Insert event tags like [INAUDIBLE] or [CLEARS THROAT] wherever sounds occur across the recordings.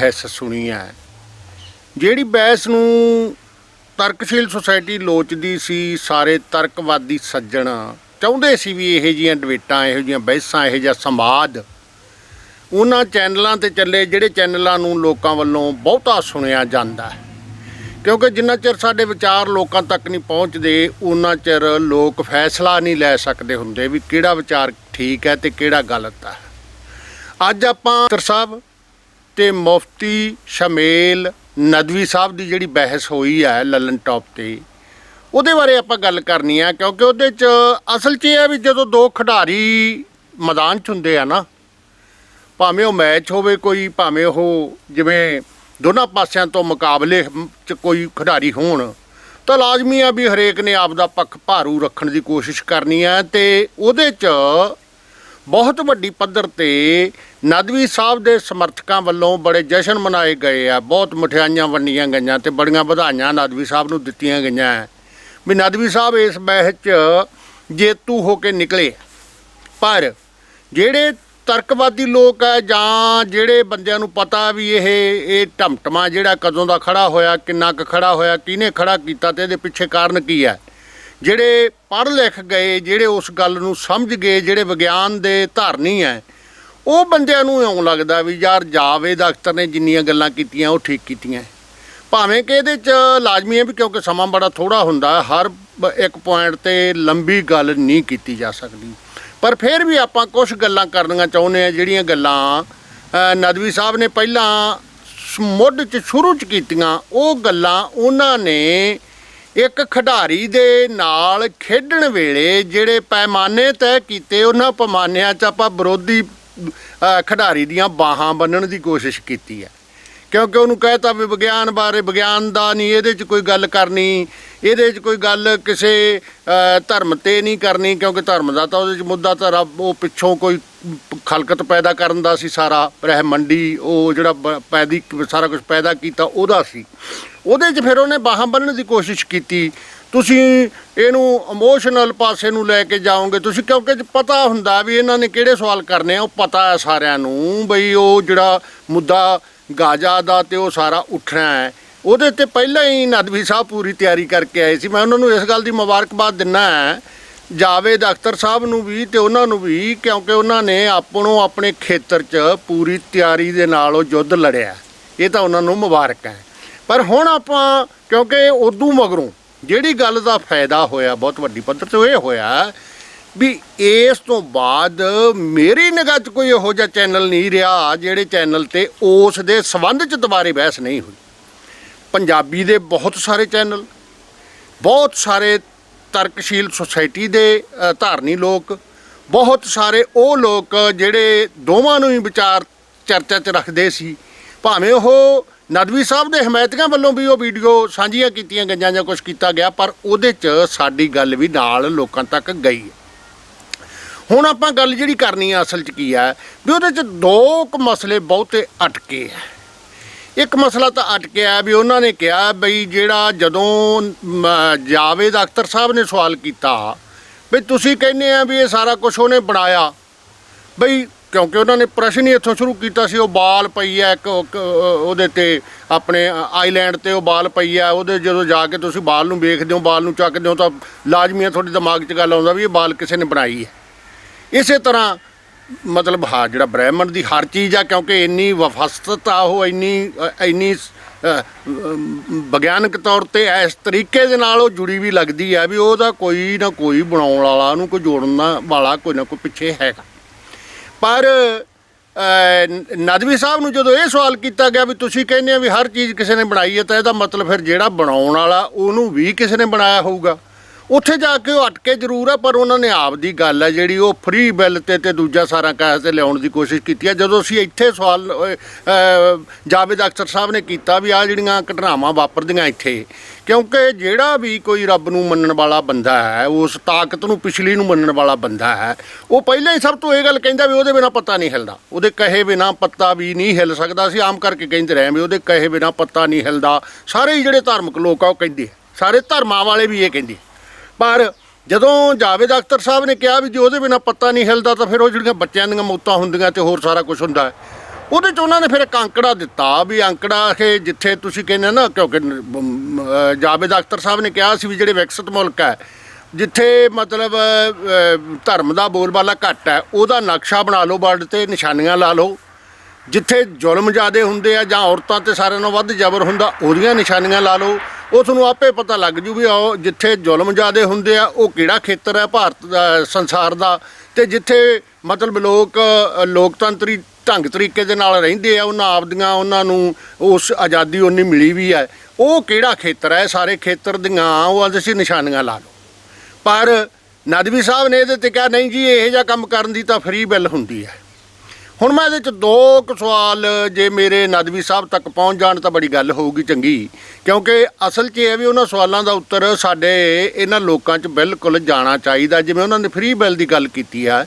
ਬਹਿਸ ਸੁਣੀ ਹੈ। ਜਿਹੜੀ ਬਹਿਸ ਨੂੰ ਤਰਕਸ਼ੀਲ ਸੁਸਾਇਟੀ ਲੋਚਦੀ ਸੀ, ਸਾਰੇ ਤਰਕਵਾਦੀ ਸੱਜਣ ਚਾਹੁੰਦੇ ਸੀ ਵੀ ਇਹੋ ਜੀਆਂ ਡਿਬੇਟਾਂ, ਇਹੋ ਜੀਆਂ ਬਹਿਸਾਂ, ਇਹੋ ਜਿਹਾ ਸੰਵਾਦ ਉਹਨਾਂ ਚੈਨਲਾਂ ਤੇ ਚੱਲੇ, ਜਿਹੜੇ ਚੈਨਲਾਂ ਨੂੰ ਲੋਕਾਂ ਵੱਲੋਂ ਬਹੁਤਾ ਸੁਣਿਆ ਜਾਂਦਾ ਹੈ। ਕਿਉਂਕਿ ਜਿੰਨਾ ਚਿਰ ਸਾਡੇ ਵਿਚਾਰ ਲੋਕਾਂ ਤੱਕ ਨਹੀਂ ਪਹੁੰਚਦੇ, ਉਹਨਾਂ ਚਿਰ ਲੋਕ ਫੈਸਲਾ ਨਹੀਂ ਲੈ ਸਕਦੇ ਹੁੰਦੇ ਵੀ ਕਿਹੜਾ ਵਿਚਾਰ ਠੀਕ ਹੈ ਤੇ ਕਿਹੜਾ ਗਲਤ ਹੈ। ਅੱਜ ਆਪਾਂ ਸਰ ਸਾਹਿਬ ਤੇ ਮੁਫਤੀ ਸ਼ਮੇਲ ਨਦਵੀ ਸਾਹਿਬ ਦੀ ਜਿਹੜੀ ਬਹਿਸ ਹੋਈ ਹੈ ਲਲਨ ਟੌਪ ਤੇ, ਉਹਦੇ ਬਾਰੇ ਆਪਾਂ ਗੱਲ ਕਰਨੀ ਆ, ਕਿਉਂਕਿ ਉਹਦੇ ਚ ਅਸਲ 'ਚ ਇਹ ਹੈ ਵੀ ਜਦੋਂ ਦੋ ਖਿਡਾਰੀ ਮੈਦਾਨ 'ਚ ਹੁੰਦੇ ਆ ਨਾ, ਭਾਵੇਂ ਉਹ ਮੈਚ ਹੋਵੇ ਕੋਈ, ਭਾਵੇਂ ਉਹ ਜਿਵੇਂ ਦੋਨਾਂ ਪਾਸਿਆਂ ਤੋਂ ਮੁਕਾਬਲੇ 'ਚ ਕੋਈ ਖਿਡਾਰੀ ਹੋਣ, ਤਾਂ ਲਾਜ਼ਮੀ ਆ ਵੀ ਹਰੇਕ ਨੇ ਆਪ ਦਾ ਪੱਖ ਭਾਰੂ ਰੱਖਣ ਦੀ ਕੋਸ਼ਿਸ਼ ਕਰਨੀ ਹੈ ਤੇ ਉਹਦੇ 'ਚ ਬਹੁਤ ਵੱਡੀ ਪੱਧਰ ਤੇ ਨਦਵੀ ਸਾਹਿਬ ਦੇ ਸਮਰਥਕਾਂ ਵੱਲੋਂ ਬੜੇ ਜਸ਼ਨ ਮਨਾਏ ਗਏ ਆ। ਬਹੁਤ ਮਠਿਆਈਆਂ ਵੰਡੀਆਂ ਗਈਆਂ ਤੇ ਬੜੀਆਂ ਵਧਾਈਆਂ ਨਦਵੀ ਸਾਹਿਬ ਨੂੰ ਦਿੱਤੀਆਂ ਗਈਆਂ। ਵੀ ਨਦਵੀ ਸਾਹਿਬ ਇਸ ਬਹਿਸ 'ਚ ਜੇਤੂ ਹੋ ਕੇ ਨਿਕਲੇ ਪਰ ਜਿਹੜੇ ਤਰਕਵਾਦੀ ਲੋਕ ਆ ਜਾਂ ਜਿਹੜੇ ਬੰਦਿਆਂ ਨੂੰ ਪਤਾ ਵੀ ਇਹ ਇਹ ਢਮਟਮਾ ਜਿਹੜਾ ਕਦੋਂ ਦਾ ਖੜਾ ਹੋਇਆ, ਕਿੰਨਾ ਕੁ ਖੜਾ ਹੋਇਆ, ਕਿਹਨੇ ਖੜਾ ਕੀਤਾ ਤੇ ਇਹਦੇ ਪਿੱਛੇ ਕਾਰਨ ਕੀ ਹੈ ਜਿਹੜੇ ਪੜ੍ਹ ਲਿਖ ਗਏ, ਜਿਹੜੇ ਉਸ ਗੱਲ ਨੂੰ ਸਮਝ ਗਏ, ਜਿਹੜੇ ਵਿਗਿਆਨ ਦੇ ਧਾਰਨੀ ਹੈ ਉਹ ਬੰਦਿਆਂ ਨੂੰ ਇਉਂ ਲੱਗਦਾ ਵੀ ਯਾਰ ਜਾਵੇਦ ਅਖਤਰ ਨੇ ਜਿੰਨੀਆਂ ਗੱਲਾਂ ਕੀਤੀਆਂ, ਉਹ ਠੀਕ ਕੀਤੀਆਂ। ਭਾਵੇਂ ਕਿ ਇਹਦੇ ਚ ਲਾਜ਼ਮੀ ਹੈ ਵੀ ਕਿਉਂਕਿ ਸਮਾਂ ਬੜਾ ਥੋੜਾ ਹੁੰਦਾ, ਹਰ ਇੱਕ ਪੁਆਇੰਟ ਤੇ ਲੰਬੀ ਗੱਲ ਨਹੀਂ ਕੀਤੀ ਜਾ ਸਕਦੀ। ਪਰ ਫਿਰ ਵੀ ਆਪਾਂ ਕੁਝ ਗੱਲਾਂ ਕਰਨੀਆਂ ਚਾਹੁੰਦੇ ਆ, ਜਿਹੜੀਆਂ ਗੱਲਾਂ ਨਦਵੀ ਸਾਹਿਬ ਨੇ ਪਹਿਲਾਂ ਮੁੱਢ ਚ ਸ਼ੁਰੂ ਚ ਕੀਤੀਆਂ, ਉਹ ਗੱਲਾਂ ਉਹਨਾਂ ਨੇ ਇੱਕ ਖਿਡਾਰੀ ਦੇ ਨਾਲ ਖੇਡਣ ਵੇਲੇ ਜਿਹੜੇ ਪੈਮਾਨੇ ਤੈਅ ਕੀਤੇ, ਉਹਨਾਂ ਪੈਮਾਨਿਆਂ 'ਚ ਆਪਾਂ ਵਿਰੋਧੀ ਖਿਡਾਰੀ ਦੀਆਂ ਬਾਹਾਂ ਬੰਨਣ ਦੀ ਕੋਸ਼ਿਸ਼ ਕੀਤੀ ਹੈ। ਕਿਉਂਕਿ ਉਹਨੂੰ ਕਹਿਤਾ ਵੀ ਵਿਗਿਆਨ ਬਾਰੇ, ਵਿਗਿਆਨ ਦਾ ਨਹੀਂ, ਇਹਦੇ 'ਚ ਕੋਈ ਗੱਲ ਕਰਨੀ, ਇਹਦੇ 'ਚ ਕੋਈ ਗੱਲ ਕਿਸੇ ਧਰਮ ਤੇ ਨਹੀਂ ਕਰਨੀ, ਕਿਉਂਕਿ ਧਰਮ ਦਾ ਤਾਂ ਉਹਦੇ 'ਚ ਮੁੱਦਾ ਤਾਂ ਰੱਬ, ਉਹ ਪਿੱਛੋਂ ਕੋਈ ਖਲਕਤ ਪੈਦਾ ਕਰਨ ਦਾ ਸੀ ਸਾਰਾ ਰਹਿ ਉਹ ਜਿਹੜਾ ਪੈਦੀ, ਸਾਰਾ ਕੁਝ ਪੈਦਾ ਕੀਤਾ ਉਹਦਾ ਸੀ। ਉਹਦੇ 'ਚ ਫਿਰ ਉਹਨੇ ਬਾਹਾਂ ਬੰਨਣ ਦੀ ਕੋਸ਼ਿਸ਼ ਕੀਤੀ। ਤੁਸੀਂ ਇਹਨੂੰ ਇਮੋਸ਼ਨਲ ਪਾਸੇ ਨੂੰ ਲੈ ਕੇ ਜਾਓਗੇ, ਤੁਸੀਂ ਕਿਉਂਕਿ ਪਤਾ ਹੁੰਦਾ ਵੀ ਇਹਨਾਂ ਨੇ ਕਿਹੜੇ ਸਵਾਲ ਕਰਨੇ ਆ, ਉਹ ਪਤਾ ਹੈ ਸਾਰਿਆਂ ਨੂੰ, ਬਈ ਉਹ ਜਿਹੜਾ ਮੁੱਦਾ ਗਾਜਾ ਦਾ ਤੇ ਉਹ ਸਾਰਾ ਉੱਠਣਾ ਹੈ। ਉਹਦੇ ਤੇ ਪਹਿਲਾਂ ਹੀ ਨਦਵੀ ਸਾਹਿਬ ਪੂਰੀ ਤਿਆਰੀ ਕਰਕੇ ਆਏ ਸੀ। ਮੈਂ ਉਹਨਾਂ ਨੂੰ ਇਸ ਗੱਲ ਦੀ ਮੁਬਾਰਕਬਾਦ ਦਿੰਨਾ ਹੈ। ਜਾਵੇਦ ਅਖਤਰ ਸਾਹਿਬ ਨੂੰ ਵੀ ਤੇ ਉਹਨਾਂ ਨੂੰ ਵੀ, ਕਿਉਂਕਿ ਉਹਨਾਂ ਨੇ ਆਪਣੋ ਆਪਣੇ ਖੇਤਰ 'ਚ ਪੂਰੀ ਤਿਆਰੀ ਦੇ ਨਾਲ ਉਹ ਯੁੱਧ ਲੜਿਆ। ਇਹ ਤਾਂ ਉਹਨਾਂ ਨੂੰ ਮੁਬਾਰਕ ਹੈ। ਪਰ ਹੁਣ ਆਪਾਂ, ਕਿਉਂਕਿ ਉਦੋਂ ਮਗਰੋਂ ਜਿਹੜੀ ਗੱਲ ਦਾ ਫਾਇਦਾ ਹੋਇਆ, ਬਹੁਤ ਵੱਡੀ ਪੱਧਰ ਤੇ ਇਹ ਹੋਇਆ ਵੀ ਇਸ ਤੋਂ ਬਾਅਦ ਮੇਰੀ ਨਿਗਾਹ 'ਚ ਕੋਈ ਇਹੋ ਜਿਹਾ ਚੈਨਲ ਨਹੀਂ ਰਿਹਾ ਜਿਹੜੇ ਚੈਨਲ ਤੇ ਉਸ ਦੇ ਸਬੰਧ 'ਚ ਦੁਬਾਰੇ ਬਹਿਸ ਨਹੀਂ ਹੋਈ। ਪੰਜਾਬੀ ਦੇ ਬਹੁਤ ਸਾਰੇ ਚੈਨਲ, ਬਹੁਤ ਸਾਰੇ ਤਰਕਸ਼ੀਲ ਸੁਸਾਇਟੀ ਦੇ ਧਾਰਨੀ ਲੋਕ, ਬਹੁਤ ਸਾਰੇ ਉਹ ਲੋਕ ਜਿਹੜੇ ਦੋਵਾਂ ਨੂੰ ਹੀ ਵਿਚਾਰ ਚਰਚਾ 'ਚ ਰੱਖਦੇ ਸੀ। ਭਾਵੇਂ ਉਹ ਨਦਵੀ ਸਾਹਿਬ ਦੇ ਹਮਾਇਤੀਆਂ ਵੱਲੋਂ ਵੀ ਉਹ ਵੀਡੀਓ ਸਾਂਝੀਆਂ ਕੀਤੀਆਂ ਗਈਆਂ ਜਾਂ ਕੁਝ ਕੀਤਾ ਗਿਆ, ਪਰ ਉਹਦੇ 'ਚ ਸਾਡੀ ਗੱਲ ਵੀ ਨਾਲ ਲੋਕਾਂ ਤੱਕ ਗਈ ਹੈ। ਹੁਣ ਆਪਾਂ ਗੱਲ ਜਿਹੜੀ ਕਰਨੀ ਆ ਅਸਲ 'ਚ ਕੀ ਹੈ ਵੀ ਉਹਦੇ 'ਚ ਦੋ ਕੁ ਮਸਲੇ ਬਹੁਤੇ ਅਟਕੇ ਆ। ਇੱਕ ਮਸਲਾ ਤਾਂ ਅਟਕਿਆ ਵੀ ਉਹਨਾਂ ਨੇ ਕਿਹਾ ਬਈ ਜਿਹੜਾ ਜਦੋਂ ਮ, ਜਾਵੇਦ ਅਖਤਰ ਸਾਹਿਬ ਨੇ ਸਵਾਲ ਕੀਤਾ ਵੀ ਤੁਸੀਂ ਕਹਿੰਦੇ ਆ ਵੀ ਇਹ ਸਾਰਾ ਕੁਝ ਉਹਨੇ ਬਣਾਇਆ। ਬਈ ਕਿਉਂਕਿ ਉਹਨਾਂ ਨੇ ਪ੍ਰਸ਼ਨ ਹੀ ਇੱਥੋਂ ਸ਼ੁਰੂ ਕੀਤਾ ਸੀ ਉਹ ਬਾਲ ਪਈ ਹੈ ਇੱਕ ਉਹਦੇ ਤੇ ਆਪਣੇ ਆਈਲੈਂਡ ਤੇ ਉਹ ਬਾਲ ਪਈ ਹੈ ਉਹਦੇ ਜਦੋਂ ਜਾ ਕੇ ਤੁਸੀਂ ਬਾਲ ਨੂੰ ਵੇਖਦੇ ਹੋ ਬਾਲ ਨੂੰ ਚੱਕਦੇ ਹੋ ਤਾਂ ਲਾਜ਼ਮੀ ਹੈ ਤੁਹਾਡੇ ਦਿਮਾਗ 'ਚ ਗੱਲ ਆਉਂਦਾ ਵੀ ਇਹ ਬਾਲ ਕਿਸੇ ਨੇ ਬਣਾਈ ਹੈ। ਇਸੇ ਤਰ੍ਹਾਂ ਮਤਲਬ ਹਾਂ ਜਿਹੜਾ ਬ੍ਰਹਿਮੰਡ ਦੀ ਹਰ ਚੀਜ਼ ਆ ਕਿਉਂਕਿ ਇੰਨੀ ਵਫਸਤ ਆ ਉਹ ਇੰਨੀ ਇੰਨੀ ਵਿਗਿਆਨਕ ਤੌਰ ਤੇ ਇਸ ਤਰੀਕੇ ਦੇ ਨਾਲ ਉਹ ਜੁੜੀ ਵੀ ਲੱਗਦੀ ਆ ਵੀ ਉਹਦਾ ਕੋਈ ਨਾ ਕੋਈ ਬਣਾਉਣ ਵਾਲਾ ਉਹਨੂੰ ਕੋਈ ਜੋੜਨ ਵਾਲਾ ਕੋਈ ਨਾ ਕੋਈ ਪਿੱਛੇ ਹੈਗਾ। ਪਰ ਅ, ਨਦਵੀ ਸਾਹਿਬ ਨੂੰ ਜਦੋਂ ਇਹ ਸਵਾਲ ਕੀਤਾ ਗਿਆ ਵੀ ਤੁਸੀਂ ਕਹਿੰਦੇ ਆ ਵੀ ਹਰ ਚੀਜ਼ ਕਿਸੇ ਨੇ ਬਣਾਈ ਹੈ ਤਾਂ ਇਹਦਾ ਮਤਲਬ ਫਿਰ ਜਿਹੜਾ ਬਣਾਉਣ ਵਾਲਾ ਉਹਨੂੰ ਵੀ ਕਿਸੇ ਨੇ ਬਣਾਇਆ ਹੋਊਗਾ। ਉੱਥੇ ਜਾ ਕੇ ਉਹ ਅਟਕੇ ਜ਼ਰੂਰ ਆ, ਪਰ ਉਹਨਾਂ ਨੇ ਆਪ ਦੀ ਗੱਲ ਹੈ ਜਿਹੜੀ ਉਹ ਫ੍ਰੀ ਬਿੱਲ ਤੇ ਤੇ ਦੂਜਾ ਸਾਰਾ ਕਾਗਜ਼ ਤੇ ਲਿਆਉਣ ਦੀ ਕੋਸ਼ਿਸ਼ ਕੀਤੀ ਹੈ ਜਦੋਂ ਅਸੀਂ ਇੱਥੇ ਸਵਾਲ ਜਾਵੇਦ ਅਖਤਰ ਸਾਹਿਬ ਨੇ ਕੀਤਾ ਵੀ ਆ ਜਿਹੜੀਆਂ ਘਟਨਾਵਾਂ ਵਾਪਰਦੀਆਂ ਇੱਥੇ, ਕਿਉਂਕਿ ਜਿਹੜਾ ਵੀ ਕੋਈ ਰੱਬ ਨੂੰ ਮੰਨਣ ਵਾਲਾ ਬੰਦਾ ਹੈ, ਉਸ ਤਾਕਤ ਨੂੰ ਪਿਛਲੀ ਨੂੰ ਮੰਨਣ ਵਾਲਾ ਬੰਦਾ ਹੈ, ਉਹ ਪਹਿਲਾਂ ਹੀ ਸਭ ਤੋਂ ਇਹ ਗੱਲ ਕਹਿੰਦਾ ਵੀ ਉਹਦੇ ਬਿਨਾ ਪੱਤਾ ਨਹੀਂ ਹਿਲਦਾ। ਉਹਦੇ ਕਹੇ ਬਿਨਾ ਪੱਤਾ ਵੀ ਨਹੀਂ ਹਿਲ ਸਕਦਾ। ਸੀ ਆਮ ਕਰਕੇ ਕਹਿੰਦੇ ਰਹੇ ਵੀ ਉਹਦੇ ਕਹੇ ਬਿਨਾ ਪੱਤਾ ਨਹੀਂ ਹਿਲਦਾ। ਸਾਰੇ ਹੀ ਜਿਹੜੇ ਧਾਰਮਿਕ ਲੋਕ ਆ, ਉਹ ਕਹਿੰਦੇ ਸਾਰੇ ਧਰਮਾਂ ਵਾਲੇ ਵੀ ਇਹ ਕਹਿੰਦੇ ਪਰ ਜਦੋਂ ਜਾਵੇਦ ਅਖਤਰ ਸਾਹਿਬ ਨੇ ਕਿਹਾ ਵੀ ਜੇ ਉਹਦੇ ਬਿਨਾ ਪੱਤਾ ਨਹੀਂ ਹਿਲਦਾ ਤਾਂ ਫਿਰ ਉਹ ਜਿਹੜੀਆਂ ਬੱਚਿਆਂ ਦੀਆਂ ਮੌਤਾਂ ਹੁੰਦੀਆਂ ਤੇ ਹੋਰ ਸਾਰਾ ਕੁਝ ਹੁੰਦਾ ਉਹਦੇ ਚ ਉਹਨਾਂ ਨੇ ਫਿਰ ਇੱਕ ਅੰਕੜਾ ਦਿੱਤਾ ਵੀ ਅੰਕੜਾ ਇਹ ਜਿੱਥੇ ਤੁਸੀਂ ਕਹਿੰਦੇ ਨਾ ਕਿਉਂਕਿ ਅਮ, ਅਹ, ਜਾਵੇਦ ਅਖਤਰ ਸਾਹਿਬ ਨੇ ਕਿਹਾ ਸੀ ਵੀ ਜਿਹੜੇ ਵਿਕਸਿਤ ਮੁਲਕ ਹੈ ਜਿੱਥੇ ਮਤਲਬ ਧਰਮ ਦਾ ਬੋਲਬਾਲਾ ਘੱਟ ਹੈ ਉਹਦਾ ਨਕਸ਼ਾ ਬਣਾ ਲਓ ਵਰਡ ਤੇ ਨਿਸ਼ਾਨੀਆਂ ਲਾ ਲਓ। ਜਿੱਥੇ ਜ਼ੁਲਮ ਜ਼ਿਆਦੇ ਹੁੰਦੇ ਆ ਜਾਂ ਔਰਤਾਂ ਤੇ ਸਾਰਿਆਂ ਨਾਲੋਂ ਵੱਧ ਜ਼ਬਰ ਹੁੰਦਾ ਉਹਦੀਆਂ ਨਿਸ਼ਾਨੀਆਂ ਲਾ ਲਓ। ਉਹ ਤੁਹਾਨੂੰ ਆਪੇ ਪਤਾ ਲੱਗ ਜੂ ਵੀ ਆਓ, ਜਿੱਥੇ ਜ਼ੁਲਮ ਜ਼ਿਆਦੇ ਹੁੰਦੇ ਆ, ਉਹ ਕਿਹੜਾ ਖੇਤਰ ਹੈ ਭਾਰਤ ਦਾ, ਸੰਸਾਰ ਦਾ। ਤੇ ਜਿੱਥੇ ਮਤਲਬ ਲੋਕ, ਲੋਕਤੰਤਰੀ ਢੰਗ ਤਰੀਕੇ ਦੇ ਨਾਲ ਰਹਿੰਦੇ ਆ, ਉਹਨਾਂ ਆਪਦੀਆਂ, ਉਹਨਾਂ ਨੂੰ ਉਸ ਆਜ਼ਾਦੀ ਉਨੀ ਮਿਲੀ ਵੀ ਹੈ ਉਹ ਕਿਹੜਾ ਖੇਤਰ ਹੈ ਸਾਰੇ ਖੇਤਰ ਦੀਆਂ ਉਹ ਅਸੀਂ ਨਿਸ਼ਾਨੀਆਂ ਲਾ ਲਓ। ਪਰ ਨਦਵੀ ਸਾਹਿਬ ਨੇ ਇਹਦੇ ਤੇ ਕਿਹਾ, ਨਹੀਂ ਜੀ, ਇਹੋ ਜਿਹਾ ਕੰਮ ਕਰਨ ਦੀ ਤਾਂ ਫਰੀ ਬਿੱਲ ਹੁੰਦੀ ਹੈ ਹੁਣ ਮੈਂ ਇਹਦੇ ਚ ਦੋ ਕੁ ਸਵਾਲ ਜੇ ਮੇਰੇ ਨਦਵੀ ਸਾਹਿਬ ਤੱਕ ਪਹੁੰਚ ਜਾਣ ਤਾਂ ਬੜੀ ਗੱਲ ਹੋਊਗੀ ਚੰਗੀ। ਕਿਉਂਕਿ ਅਸਲ 'ਚ ਇਹ ਹੈ ਵੀ ਉਹਨਾਂ ਸਵਾਲਾਂ ਦਾ ਉੱਤਰ ਸਾਡੇ ਇਹਨਾਂ ਲੋਕਾਂ 'ਚ ਬਿਲਕੁਲ ਜਾਣਾ ਚਾਹੀਦਾ ਜਿਵੇਂ ਉਹਨਾਂ ਨੇ ਫ੍ਰੀ ਬਿੱਲ ਦੀ ਗੱਲ ਕੀਤੀ ਆ।